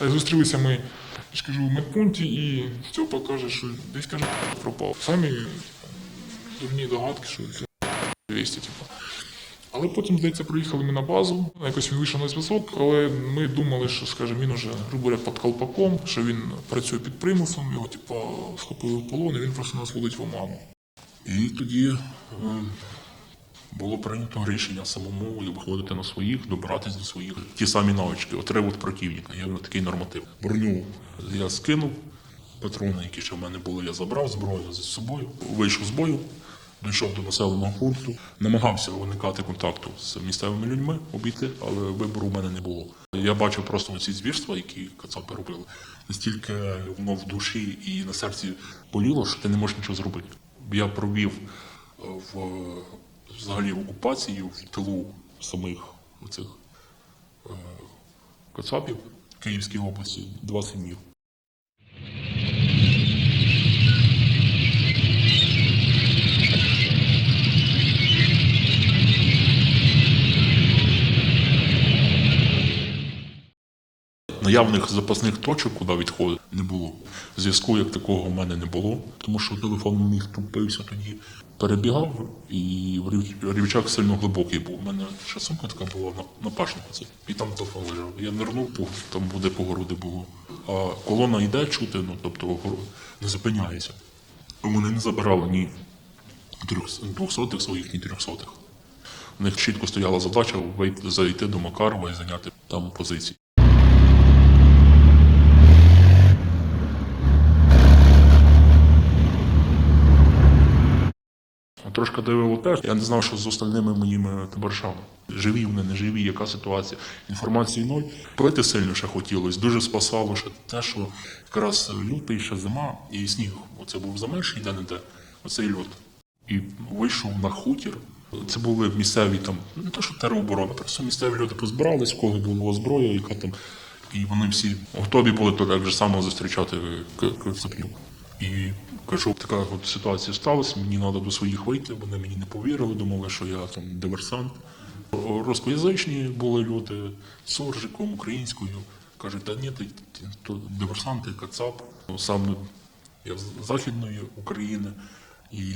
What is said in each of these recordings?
Зустрілися ми, я ж кажу, в медпункті, і Степа каже, що десь каже, пропав. Самі дурні догадки, що це 200, типу. Але потім, здається, приїхали ми на базу. Якось він вийшов на зв'язок, але ми думали, що, скажімо, він уже, грубо говоря, під колпаком, що він працює під примусом, його, типу, схопили в полон, і він просто нас водить в оману. І тоді е, було прийнято рішення самому виходити на своїх, добиратись до своїх. Ті самі навички, отривод противника. Є такий норматив. Броню я скинув, патрони, які ще в мене були, я забрав зброю з собою, вийшов з бою, дійшов до населеного пункту, намагався уникати контакту з місцевими людьми, обійти, але вибору в мене не було. Я бачив просто ці звірства, які кацапи робили. Настільки воно в душі і на серці боліло, що ти не можеш нічого зробити. Я провів е, в взагалі в окупації в тилу самих оцих е, кацапів Київській області 20 днів. Наявних запасних точок, куди відходити, не було. Зв'язку як такого в мене не було, тому що телефон міг тупився тоді. Перебігав, і рівчак сильно глибокий був. У мене ще сумка така була на, пашниці. І там телефон лежав. Я нирнув, там буде по городи було. А колона йде чути, ну тобто не зупиняється. Вони не забирали ні двохсотих своїх, ні трьохсотих. У них чітко стояла задача зайти до Макарова і зайняти там позиції. Трошки дивило теж. Я не знав, що з остальними моїми товаришами. Живі вони, не живі, яка ситуація. Інформації ноль. Пити сильно ще хотілося. Дуже спасало ще те, що якраз лютий, ще зима і сніг. Оце був замерший де не де. Оцей льот. І вийшов на хутір. Це були місцеві там, не то що тероборона, просто місцеві люди позбирались, кого була зброя, яка там. І вони всі готові були то так же само зустрічати кацапів. І кажу, така от ситуація сталася, мені треба до своїх вийти, вони мені не повірили, думали, що я там диверсант. Рускоязичні були люди з суржиком, українською. Кажуть, та ні, ти, ти то диверсанти, кацап. Сам я з Західної України і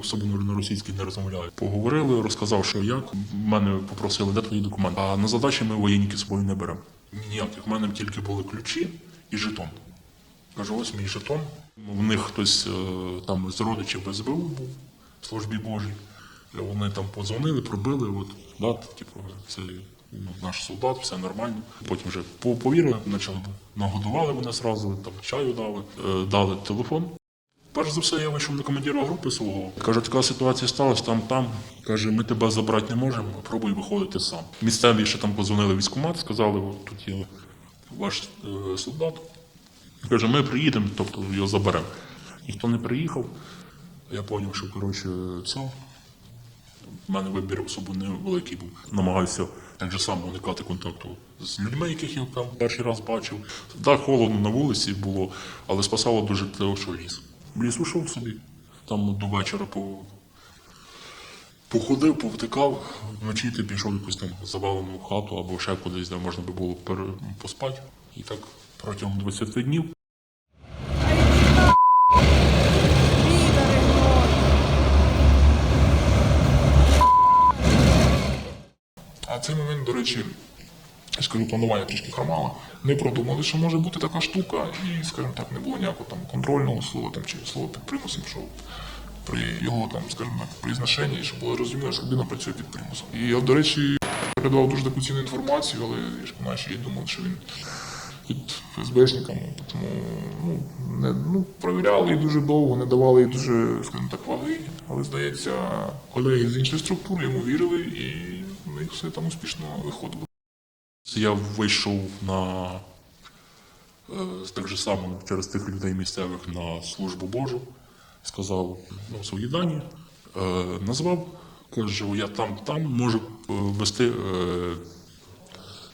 особливо на російській не розмовляю. Поговорили, розказав, що як. Мене попросили, де твої документи. А на задачі ми воєнники з собою не беремо. Ніяких. В мене тільки були ключі і жетон. Кажу, ось мій жетон. В них хтось е, там з родичів СБУ був в службі Божій. Вони там подзвонили, пробили, от, да, типу, це наш солдат, все нормально. Потім вже повірили, почали нагодували мене зразу, там чаю дали, е, дали телефон. Перш за все, я вийшов до командира групи свого. Каже, така ситуація сталася там, там. Каже, ми тебе забрати не можемо, пробуй виходити сам. Місцеві ще там позвонили в військкомат, сказали, от тут є ваш е, солдат. Каже, ми приїдемо, тобто його заберемо. Ніхто не приїхав. Я зрозумів, що коротше, все. У мене вибір особо невеликий був. Намагався так же само уникати контакту з людьми, яких я там перший раз бачив. Так, холодно на вулиці було, але спасало дуже те, що ліс. Ліс ушов собі. Там до вечора по... походив, повтикав, вночі ти пішов якусь там завалену хату або ще кудись, де можна би було пере... поспати. І так протягом 20 днів А цей момент, до речі, скажу, планування трішки хромало. Не продумали, що може бути така штука, і, скажімо так, не було ніякого там контрольного слова там, чи слова під примусом, що при його там, скажімо так, произношенні, щоб було розуміло, що людина працює під примусом. І я, до речі, передавав дуже таку цінну інформацію, але я ж наші я думав, що він під ФСБшниками, тому ну, не, ну, провіряли її дуже довго, не давали їй дуже, скажімо так, ваги. Але здається, колеги з іншої структури йому вірили, і в них все там успішно виходило. Я вийшов на е, так же само через тих людей місцевих на службу Божу, сказав ну, свої дані, е, назвав, кажу, я там, там можу е, вести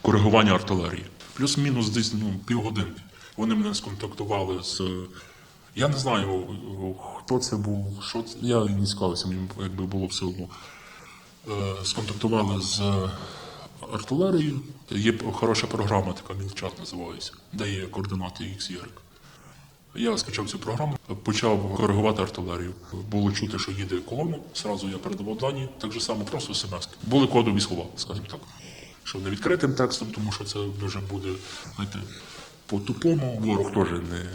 коригування артилерії. Плюс-мінус десь ну, півгодинки. Вони мене сконтактували з. Я не знаю, хто це був, що це. Я не цікавився, мені якби було все одно. Е, сконтактували з артилерію. Є хороша програма, така Мілчат називається, де є координати X, Y. Я скачав цю програму, почав коригувати артилерію. Було чути, що їде колона. Сразу я передавав дані, так же само, просто смс. Були кодові слова, скажімо так. Що не відкритим текстом, тому що це вже буде, знаєте, по-тупому. Ворог теж не,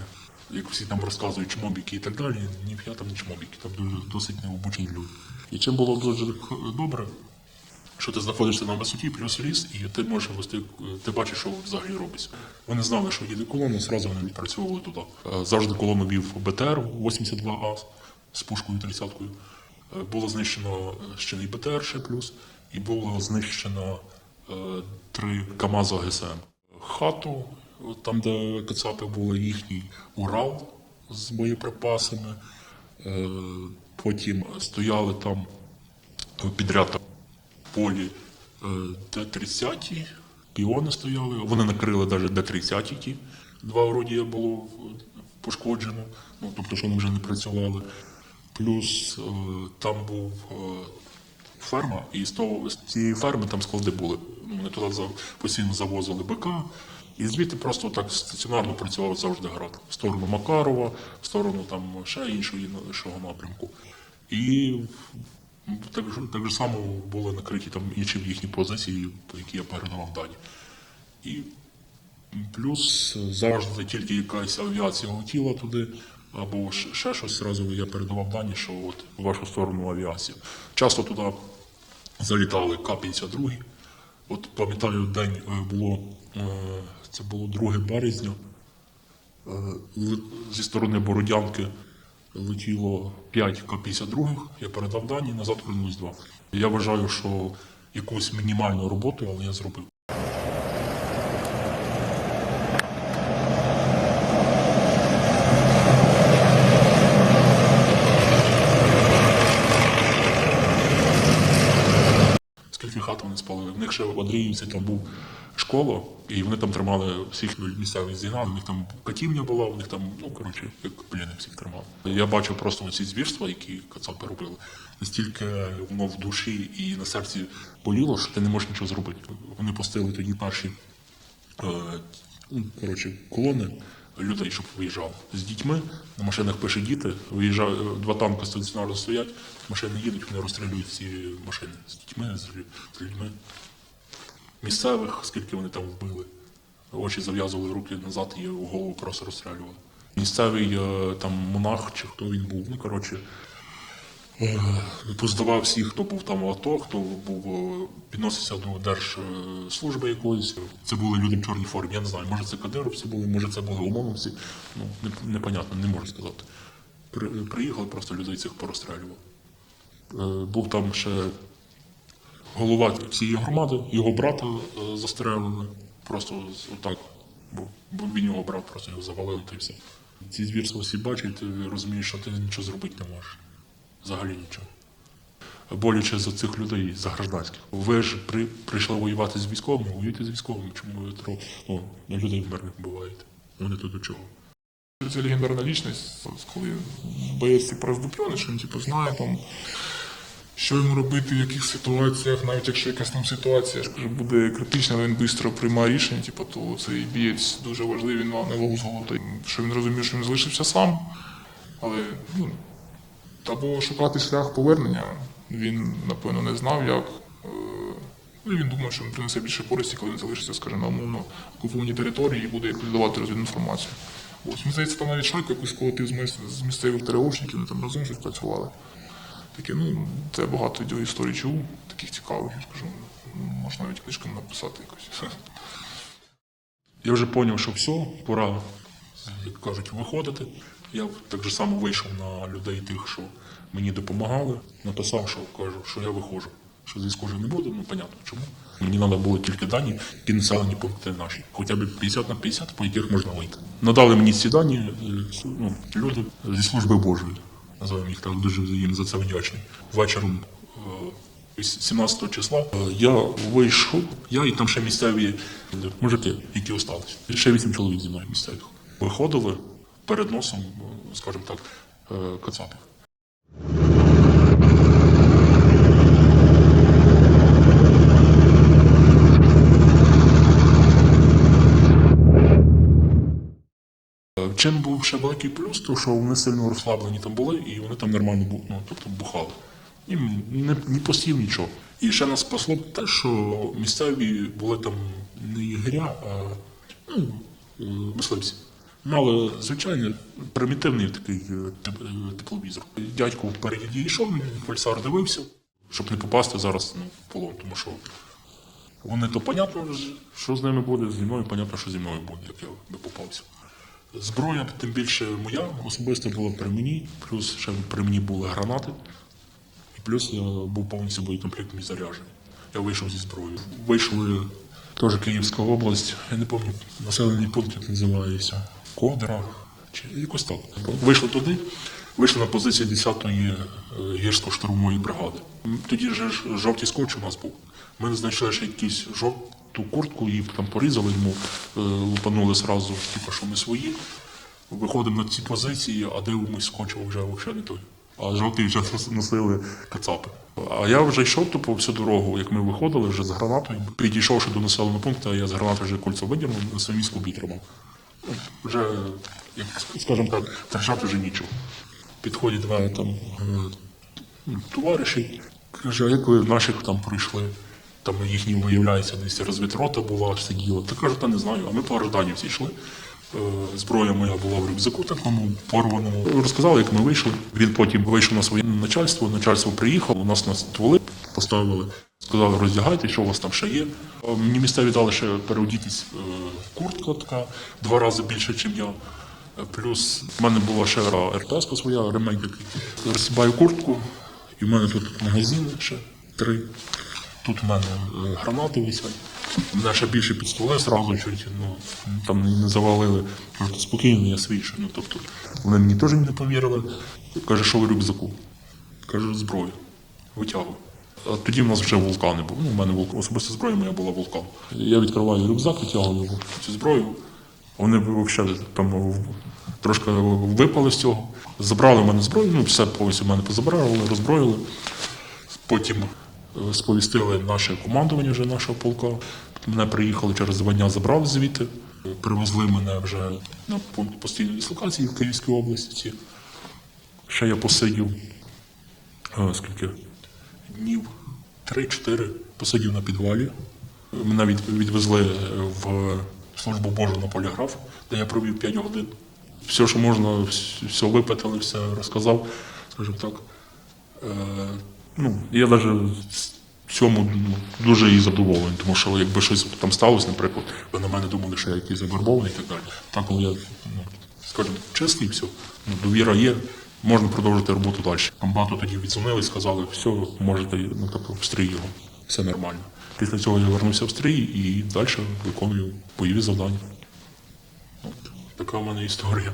як всі там розказують, чмобіки і так далі. Ні я там не чмобіки, там досить необучені люди. І чим було дуже добре, що ти знаходишся на висоті, плюс ліс, і ти можеш вести, ти бачиш, що взагалі робиться. Вони знали, що їде колона, зразу вони відпрацьовували туди. Е, Завжди колону вів БТР 82А з пушкою 30-кою. Е, Було знищено ще не БТР ще плюс, і було знищено е, три КАМАЗа ГСМ. Хату, там, де Кацапи були їхній Урал з боєприпасами. Е, Потім стояли там підряд полі е, Д-30, піони стояли, вони накрили навіть Д-30 ті. Два орудія було е, пошкоджено, ну, тобто, що вони вже не працювали. Плюс е, там був е, ферма, і з цієї ферми там склади були. Вони туди постійно завозили БК. І звідти просто так стаціонарно працював завжди град. В сторону Макарова, в сторону там ще іншого іншого напрямку. І так, так же само були накриті там інші їхні позиції, по які я передавав дані. І плюс завжди тільки якась авіація летіла туди, або ще щось зразу я передавав дані, що от в вашу сторону авіація. Часто туди залітали К-52. От пам'ятаю, день е, було, е, це було 2 березня. Е, Зі сторони Бородянки летіло 5 К-52, я передав дані, назад вернулись два. Я вважаю, що якусь мінімальну роботу, але я зробив. Скільки хат вони спалили? В них ще в Андріївці там був школа, і вони там тримали всіх місцевих зігнали. У них там катівня була, у них там, ну коротше, як блін, всіх тримали. Я бачив просто ці звірства, які кацапи робили. Настільки воно в душі і на серці боліло, що ти не можеш нічого зробити. Вони пустили тоді перші е, ну, коротше, колони людей, щоб виїжджав з дітьми. На машинах пише діти, виїжджають, два танки стаціонарно стоять, машини їдуть, вони розстрілюють ці машини з дітьми, з людьми. Місцевих, скільки вони там вбили. Очі зав'язували руки назад і голову просто розстрілювали. Місцевий е, там монах чи хто він був, ну коротше, Поздавав всіх, хто був там в АТО, хто був е, підносився до держслужби якоїсь. Це були люди в чорній формі. Я не знаю, може це кадировці були, може це були ОМОНовці. Ну непонятно, не можу сказати. При, приїхали, просто людей цих порозстрілював. Е, Був там ще голова цієї громади, його брата е, застрелили. Просто отак. Бо, він його брат, просто його завалили та й все. Ці звірства всі бачать, ти розумієш, що ти нічого зробити не можеш. Взагалі нічого. Боляче за цих людей, за гражданських. Ви ж при, прийшли воювати з військовими, воюйте з військовими. Чому ви тро, ну, людей мирних вбиваєте? Вони тут до чого? Це легендарна лічність, коли боєць типу, роздуплений, що він типу, знає там, що йому робити, в яких ситуаціях, навіть якщо якась там ситуація буде критична, він швидко приймає рішення, типу, то цей бієць дуже важливий, мав невагу золота. Що він розумів, що він залишився сам, але ну, або шукати шлях повернення. Він, напевно, не знав, як. Е, він думав, що він принесе більше користі, коли він залишиться, скажімо, на умовно окупованій території і буде давати розвідну інформацію. Ось, мені здається, там навіть шайку якусь колотив з, місцевих ТРОшників, вони там разом щось працювали. Таке, ну, це багато історій чув, таких цікавих, я скажу. Можна навіть книжку написати якось. Я вже зрозумів, що все, пора, як кажуть, виходити. Я так же само вийшов на людей тих, що мені допомагали. Написав, що кажу, що я виходжу. Що зв'язку вже не буде, ну понятно чому. Мені треба було тільки дані, які населені пункти наші. Хоча б 50 на 50, по яких можна вийти. Надали мені ці дані е, ну, люди зі служби Божої. Називаємо їх так, дуже їм за це вдячний. Вечором е, 17 числа е, я вийшов, я і там ще місцеві мужики, які осталися. Ще вісім чоловік зі мною місцевих. Виходили перед носом, скажімо так, е, кацапів. Е, чим був ще великий плюс, то що вони сильно розслаблені там були, і вони там нормально були, ну, тобто бухали. І не, не посів нічого. І ще нас спасло те, що місцеві були там не ігря, а ну, е, мисливці. Мали звичайний примітивний такий е, е, тепловізор. Дядько впереді йшов, він пульсар дивився, щоб не попасти зараз ну, в полон, тому що вони то понятно, що з ними буде, зі мною понятно, що зі мною буде, як я би попався. Зброя, тим більше моя, особисто була при мені, плюс ще при мені були гранати, і плюс я був повністю боєкомплектом і заряджений. Я вийшов зі зброєю. Вийшли теж Київська область, я не пам'ятаю, населений пункт як називається Ковдра, чи якось так. Вийшли туди, вийшли на позиції 10-ї гірсько-штурмової бригади. Тоді ж жовтий скотч у нас був. Ми знайшли ще якусь жовту куртку, її там порізали, йому е, лупанули зразу, типу, що ми свої. Виходимо на ці позиції, а дивимось, скотчив вже взагалі не той. А жовтий вже носили кацапи. А я вже йшов тупо всю дорогу, як ми виходили вже з гранатою. Підійшовши до населеного пункту, я з гранати вже кольцо видірнув, на самій скубі тримав. Вже, як скажімо так, втрачати вже нічого. Підходять два там е, товариші, каже, а як ви наших там пройшли? Там їхні виявляється, десь розвідрота була, сиділа. Та кажу, та не знаю, а ми по Орданівці йшли. Е, Зброя моя була в рюкзаку такому порваному. Розказали, як ми вийшли. Він потім вийшов на своє начальство. Начальство приїхало, нас на стволи поставили. Сказали, роздягайте, що у вас там ще є. Е, Мені місцеві дали ще переодітись е, куртка така, два рази більше, ніж я. Е, Плюс в мене була ще РТС своя, ремень такий. Розсібаю куртку, і в мене тут магазини ще три. Тут в мене гранати висять. Мене ще більше під столи зразу чуть, ну, там не завалили. «Та спокійно, я свій. ще». Ну, тобто, вони мені теж не повірили. Каже, що в рюкзаку. Кажу, зброю. Витягую. А тоді в нас вже вулкани були. Ну, у мене вулкан. Особисто зброя моя була вулкан. Я відкриваю рюкзак, витягую цю зброю. Вони взагалі там трошки випали з цього. Забрали в мене зброю, ну все повністю в мене позабрали, роззброїли. Потім е, сповістили наше командування вже нашого полка. Мене приїхали через звання, забрали звідти. Привезли мене вже на пункт постійної дислокації в Київській області. Ще я посидів е, скільки днів, 3-4 посидів на підвалі. Мене відвезли в службу Божу на поліграф, де я провів 5 годин. Все, що можна, все випитали, все розказав, скажімо так. Е, ну, я навіть цьому дуже і задоволений, тому що якби щось там сталося, наприклад, ви на мене думали, що я якийсь завербований і так далі. Так, коли я, ну, скажімо, чистий, все, ну, довіра є, можна продовжити роботу далі. Комбату тоді відзвонили, сказали, все, можете, ну, тобто, в стрій його, все нормально. Після цього я вернувся в стрій і далі виконую бойові завдання. От, така в мене історія.